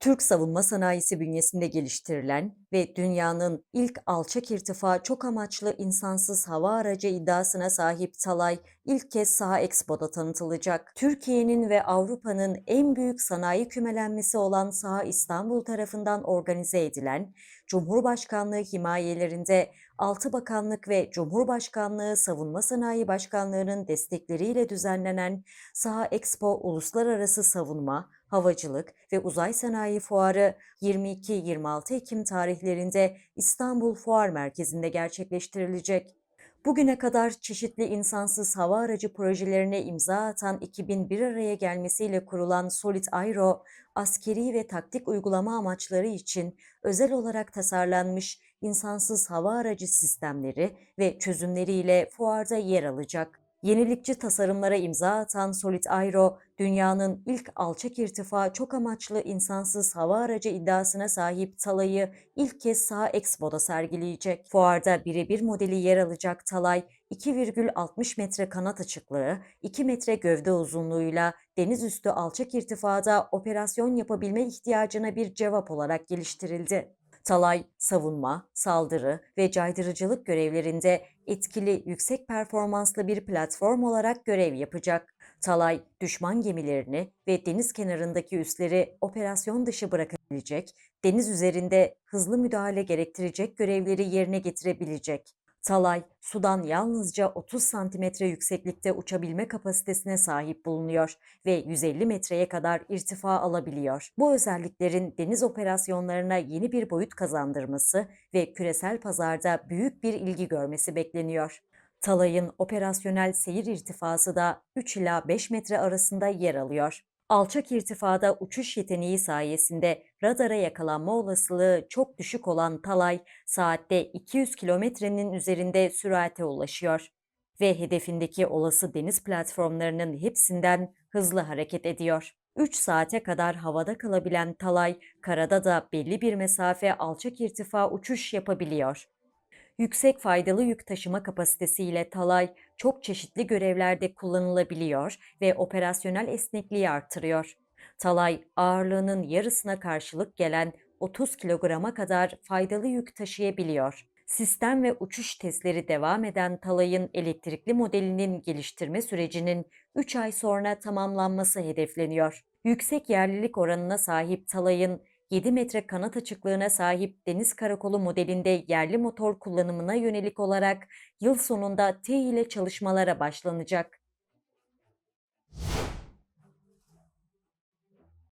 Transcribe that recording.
Türk savunma sanayisi bünyesinde geliştirilen ve dünyanın ilk alçak irtifa çok amaçlı insansız hava aracı iddiasına sahip Talay ilk kez Saha Expo'da tanıtılacak. Türkiye'nin ve Avrupa'nın en büyük sanayi kümelenmesi olan Saha İstanbul tarafından organize edilen Cumhurbaşkanlığı himayelerinde 6 bakanlık ve Cumhurbaşkanlığı Savunma Sanayi Başkanlığı'nın destekleriyle düzenlenen Saha Expo Uluslararası Savunma, Havacılık ve Uzay Sanayi Fuarı 22-26 Ekim tarihlerinde İstanbul Fuar Merkezi'nde gerçekleştirilecek. Bugüne kadar çeşitli insansız hava aracı projelerine imza atan ekibin bir araya gelmesiyle kurulan Solid Aero, askeri ve taktik uygulama amaçları için özel olarak tasarlanmış insansız hava aracı sistemleri ve çözümleriyle fuarda yer alacak. Yenilikçi tasarımlara imza atan Solid Aero, dünyanın ilk alçak irtifa çok amaçlı insansız hava aracı iddiasına sahip Talay'ı ilk kez Saha Expo'da sergileyecek. Fuarda birebir modeli yer alacak Talay, 2,60 metre kanat açıklığı, 2 metre gövde uzunluğuyla deniz üstü alçak irtifada operasyon yapabilme ihtiyacına bir cevap olarak geliştirildi. Talay, savunma, saldırı ve caydırıcılık görevlerinde etkili, yüksek performanslı bir platform olarak görev yapacak. Talay, düşman gemilerini ve deniz kenarındaki üsleri operasyon dışı bırakabilecek, deniz üzerinde hızlı müdahale gerektirecek görevleri yerine getirebilecek. Talay, sudan yalnızca 30 santimetre yükseklikte uçabilme kapasitesine sahip bulunuyor ve 150 metreye kadar irtifa alabiliyor. Bu özelliklerin deniz operasyonlarına yeni bir boyut kazandırması ve küresel pazarda büyük bir ilgi görmesi bekleniyor. Talay'ın operasyonel seyir irtifası da 3 ila 5 metre arasında yer alıyor. Alçak irtifada uçuş yeteneği sayesinde radara yakalanma olasılığı çok düşük olan Talay, saatte 200 kilometrenin üzerinde sürate ulaşıyor ve hedefindeki olası deniz platformlarının hepsinden hızlı hareket ediyor. 3 saate kadar havada kalabilen Talay, karada da belli bir mesafe alçak irtifa uçuş yapabiliyor. Yüksek faydalı yük taşıma kapasitesiyle Talay çok çeşitli görevlerde kullanılabiliyor ve operasyonel esnekliği artırıyor. Talay ağırlığının yarısına karşılık gelen 30 kilograma kadar faydalı yük taşıyabiliyor. Sistem ve uçuş testleri devam eden Talay'ın elektrikli modelinin geliştirme sürecinin 3 ay sonra tamamlanması hedefleniyor. Yüksek yerlilik oranına sahip Talay'ın 7 metre kanat açıklığına sahip deniz karakolu modelinde yerli motor kullanımına yönelik olarak yıl sonunda T ile çalışmalara başlanacak.